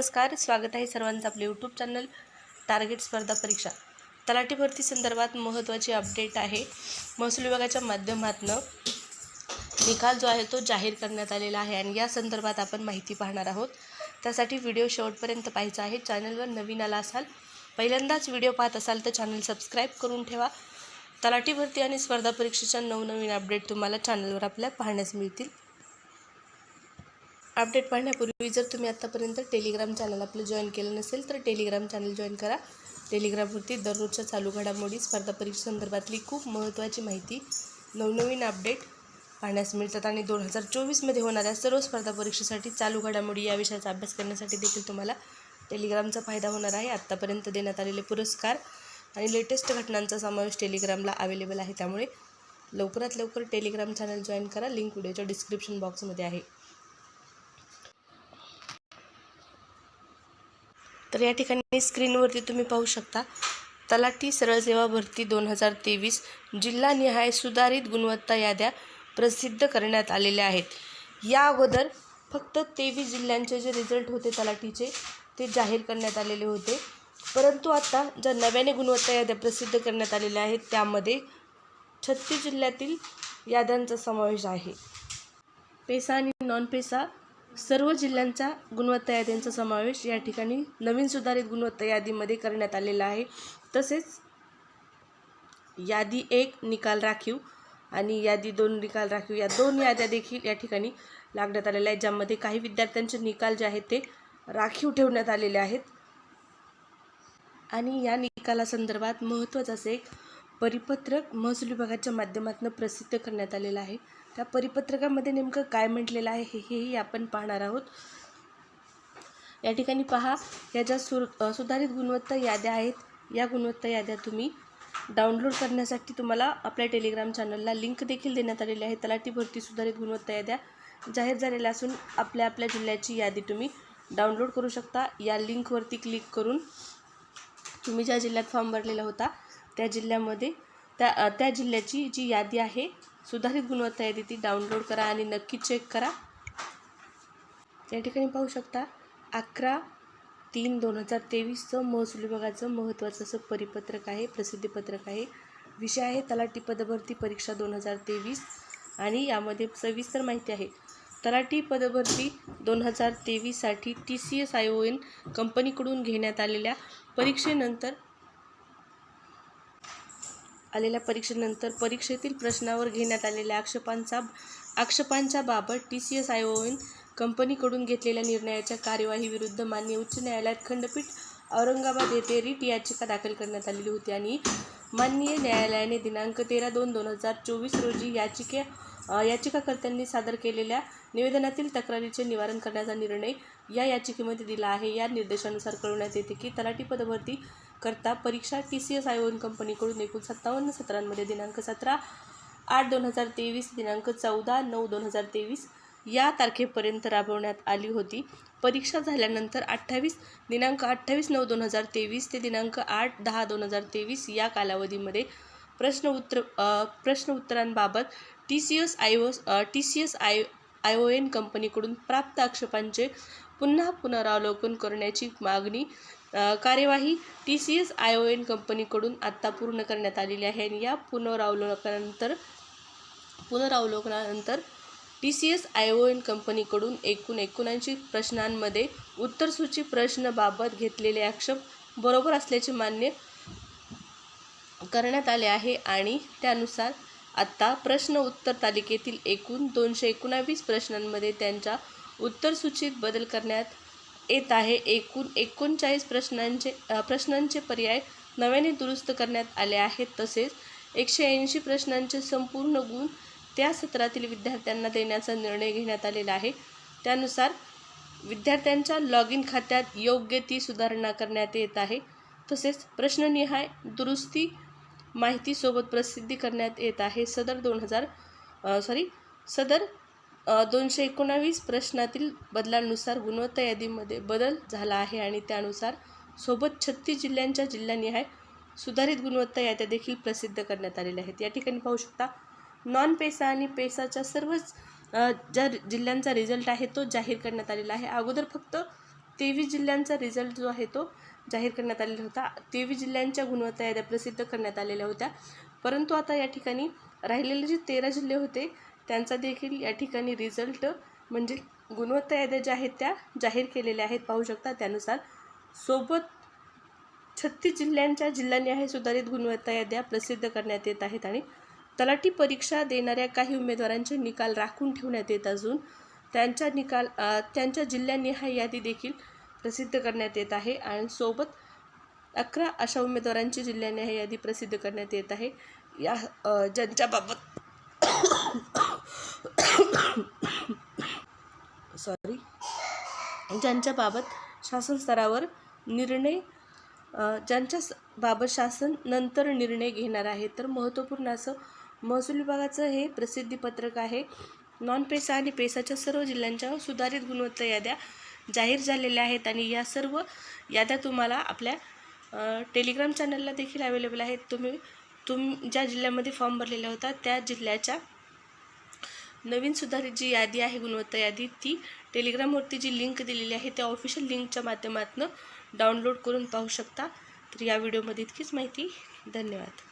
नमस्कार स्वागत आहे सर्वांचं आपले यूट्यूब चॅनल टार्गेट स्पर्धा परीक्षा तलाठी भरती संदर्भात महत्त्वाची अपडेट आहे. महसूल विभागाच्या माध्यमातून निकाल जो आहे तो जाहीर करण्यात आलेला आहे आणि या संदर्भात आपण माहिती पाहणार आहोत. त्यासाठी व्हिडिओ शेवटपर्यंत पाहायचा आहे. चॅनलवर नवीन आला असाल पहिल्यांदाच व्हिडिओ पाहत असाल तर चॅनल सबस्क्राईब करून ठेवा. तलाठी भरती आणि स्पर्धा परीक्षेच्या नवनवीन अपडेट तुम्हाला चॅनलवर आपल्या पाहण्यास मिळतील. अपडेट पाहण्यापूर्वी जर तुम्ही आत्तापर्यंत टेलिग्राम चॅनल आपलं जॉईन केलं नसेल तर टेलिग्राम चॅनल जॉईन करा. टेलिग्रामवरती दररोजच्या चालू घडामोडी स्पर्धा परीक्षेसंदर्भातली खूप महत्त्वाची माहिती नवनवीन अपडेट पाहण्यास मिळतात. आणि दोन हजार चोवीसमध्ये होणाऱ्या सर्व स्पर्धा परीक्षेसाठी चालू घडामोडी या विषयाचा अभ्यास करण्यासाठी देखील तुम्हाला टेलिग्रामचा फायदा होणार आहे. आत्तापर्यंत देण्यात आलेले पुरस्कार आणि लेटेस्ट घटनांचा समावेश टेलिग्रामला अवेलेबल आहे. त्यामुळे लवकरात लवकर टेलिग्राम चॅनल जॉईन करा. लिंक व्हिडिओच्या डिस्क्रिप्शन बॉक्समध्ये आहे. तर या ठिकाणी स्क्रीनवरती तुम्ही पाहू शकता. तलाठी सरळ सेवा भरती दोन हजार तेवीस जिल्हानिहाय सुधारित गुणवत्ता याद्या प्रसिद्ध करण्यात आलेल्या आहेत. या अगोदर फक्त तेवीस जिल्ह्यांचे जे रिझल्ट होते तलाठीचे ते जाहीर करण्यात आलेले होते. परंतु आता ज्या नव्याने गुणवत्ता याद्या प्रसिद्ध करण्यात आलेल्या आहेत त्यामध्ये छत्तीस जिल्ह्यातील याद्यांचा समावेश आहे. पेसा आणि नॉन पेसा सर्व जिल्ह्यांचा गुणवत्ता याद्यांचा समावेश या ठिकाणी नवीन सुधारित गुणवत्ता यादीमध्ये करण्यात आलेला आहे. तसेच यादी एक निकाल राखीव आणि यादी दोन निकाल राखीव या दोन याद्या देखील या ठिकाणी लागण्यात आलेल्या आहेत ज्यामध्ये काही विद्यार्थ्यांचे निकाल जे आहेत ते राखीव ठेवण्यात आलेले आहेत. आणि या निकालासंदर्भात महत्त्वाचं असे एक परिपत्रक महसूल विभागाच्या माध्यमातून प्रसिद्ध करण्यात आलेलं आहे. त्या परिपत्रकामध्ये नेमकं काय म्हटलेलं आहे हे हेही आपण पाहणार आहोत. या ठिकाणी पहा या ज्या सुर सुधारित गुणवत्ता याद्या आहेत या गुणवत्ता याद्या तुम्ही डाउनलोड करण्यासाठी तुम्हाला आपल्या टेलिग्राम चॅनलला लिंक देखील देण्यात आलेली आहे. तलाठी भरती सुधारित गुणवत्ता याद्या जाहीर झालेल्या असून आपल्या आपल्या जिल्ह्याची यादी तुम्ही डाउनलोड करू शकता. या लिंकवरती क्लिक करून तुम्ही ज्या जिल्ह्यात फॉर्म भरलेला होता त्या जिल्ह्यामध्ये. त्या त्या जिल्ह्याची जी यादी आहे सुधारित गुणवत्ता यादी ती डाउनलोड करा आणि नक्की चेक करा. या ठिकाणी पाहू शकता अकरा तीन दोन हजार तेवीसचं महसूल विभागाचं महत्त्वाचं असं परिपत्रक आहे प्रसिद्धीपत्रक आहे. विषय आहे तलाठी पदभरती परीक्षा दोन हजार तेवीस आणि यामध्ये सविस्तर माहिती आहे. तलाठी पदभरती दोन हजार तेवीससाठी T C S I O N कंपनीकडून घेण्यात आलेल्या परीक्षेनंतर आलेल्या परीक्षेनंतर परीक्षेतील प्रश्नावर घेण्यात आलेल्या आक्षेपांचा आक्षेपांच्या बाबत T C S I O N कंपनीकडून घेतलेल्या निर्णयाच्या कार्यवाहीविरुद्ध मान्य उच्च न्यायालयात खंडपीठ औरंगाबाद येथे रिट याचिका दाखल करण्यात आलेली होती आणि माननीय न्यायालयाने दिनांक तेरा दोन दोन हजार चोवीस रोजी याचिके याचिकाकर्त्यांनी सादर केलेल्या निवेदनातील तक्रारीचे निवारण करण्याचा निर्णय या याचिकेमध्ये दिला आहे. या निर्देशानुसार कळवण्यात येते की तलाठी पदभरती करता परीक्षा T C S I on कंपनीकडून एकूण सत्तावन्न सत्रांमध्ये दिनांक सतरा आठ दोन हजार तेवीस दिनांक चौदा नऊ दोन हजार तेवीस या तारखेपर्यंत राबवण्यात आली होती. परीक्षा झाल्यानंतर अठ्ठावीस दिनांक अठ्ठावीस नऊ दोन हजार तेवीस ते दिनांक आठ दहा दोन हजार तेवीस या कालावधीमध्ये प्रश्न उत्तर प्रश्न उत्तरांबाबत T C S I O T C S I I O N कंपनीकडून प्राप्त आक्षेपांचे पुन्हा पुनरावलोकन करण्याची मागणी कार्यवाही T C S I O N कंपनीकडून आत्ता पूर्ण करण्यात आलेली आहे आणि या पुनरावलोकनानंतर पुनरावलोकनानंतर T C S I O N कंपनीकडून एकूण एकोणऐंशी प्रश्नांमध्ये उत्तरसूची प्रश्नबाबत घेतलेले आक्षेप बरोबर असल्याचे मान्य करण्यात आले आहे आणि त्यानुसार आत्ता प्रश्न उत्तर तालिकेतील एकूण दोनशे एकोणावीस प्रश्नांमध्ये त्यांच्या उत्तरसूचीत बदल करण्यात येत आहे. एकूण एकोणचाळीस प्रश्नांचे प्रश्नांचे पर्याय नव्याने दुरुस्त करण्यात आले आहेत. तसेच एकशे ऐंशी प्रश्नांचे संपूर्ण गुण त्या सत्रातील विद्यार्थ्यांना देण्याचा निर्णय घेण्यात आलेला आहे. त्यानुसार विद्यार्थ्यांच्या लॉग इन खात्यात योग्य ती सुधारणा करण्यात येत आहे. तसेच प्रश्ननिहाय दुरुस्ती माहितीसोबत प्रसिद्धी करण्यात येत आहे. सदर दोन हजार सॉरी सदर दोनशे एकोणावीस प्रश्नातील बदलांनुसार गुणवत्ता यादीमध्ये बदल झाला आहे आणि त्यानुसार सोबत छत्तीस जिल्ह्यांच्या जिल्हानिहाय सुधारित गुणवत्ता याद्या देखील प्रसिद्ध करण्यात आलेल्या आहेत. या ठिकाणी पाहू शकता नॉन पेसा आणि पेसाच्या सर्वच ज्या जिल्ह्यांचा रिझल्ट आहे तो जाहीर करण्यात आलेला आहे. अगोदर फक्त तेवीस जिल्ह्यांचा रिझल्ट जो आहे तो जाहीर करण्यात आलेला होता. तेवीस जिल्ह्यांच्या गुणवत्ता याद्या प्रसिद्ध करण्यात आलेल्या होत्या. परंतु आता या ठिकाणी राहिलेले जे तेरा जिल्हे होते त्यांचा देखील या ठिकाणी रिझल्ट म्हणजे गुणवत्ता याद्या ज्या आहेत त्या जाहीर केलेल्या आहेत. पाहू शकता त्यानुसार सोबत छत्तीस जिल्ह्यांच्या जिल्ह्यांनी सुधारित गुणवत्ता याद्या प्रसिद्ध करण्यात येत आहेत आणि तलाठी परीक्षा देणाऱ्या काही उमेदवारांचे निकाल राखून ठेवण्यात येत असून त्यांच्या निकाल त्यांच्या त्यांच्या जिल्ह्यानिहाय यादी देखील प्रसिद्ध करण्यात येत आहे आणि सोबत अकरा अशा उमेदवारांची जिल्ह्यानिहाय यादी प्रसिद्ध करण्यात येत आहे. या ज्यांच्याबाबत सॉरी ज्यांच्याबाबत शासन स्तरावर निर्णय ज्यांच्या बाबत शासन नंतर निर्णय घेणार आहे तर महत्त्वपूर्ण असं महसूल विभागाचं हे प्रसिद्धीपत्रक आहे. नॉन पेसा आणि पेसाच्या सर्व जिल्ह्यांच्या सुधारित गुणवत्ता याद्या जाहीर झालेल्या आहेत आणि या सर्व याद्या तुम्हाला आपल्या टेलिग्राम चॅनलला देखील अवेलेबल आहेत. तुम्ही तुम ज्या जिल्ह्यामध्ये फॉर्म भरलेला होता त्या जिल्ह्याच्या नवीन सुधारित जी यादी आहे गुणवत्ता यादी ती टेलिग्रामवरती जी लिंक दिलेली आहे त्या ऑफिशियल लिंकच्या माध्यमातून डाउनलोड करून पाहू शकता. तर या व्हिडिओमध्ये इतकीच माहिती. धन्यवाद.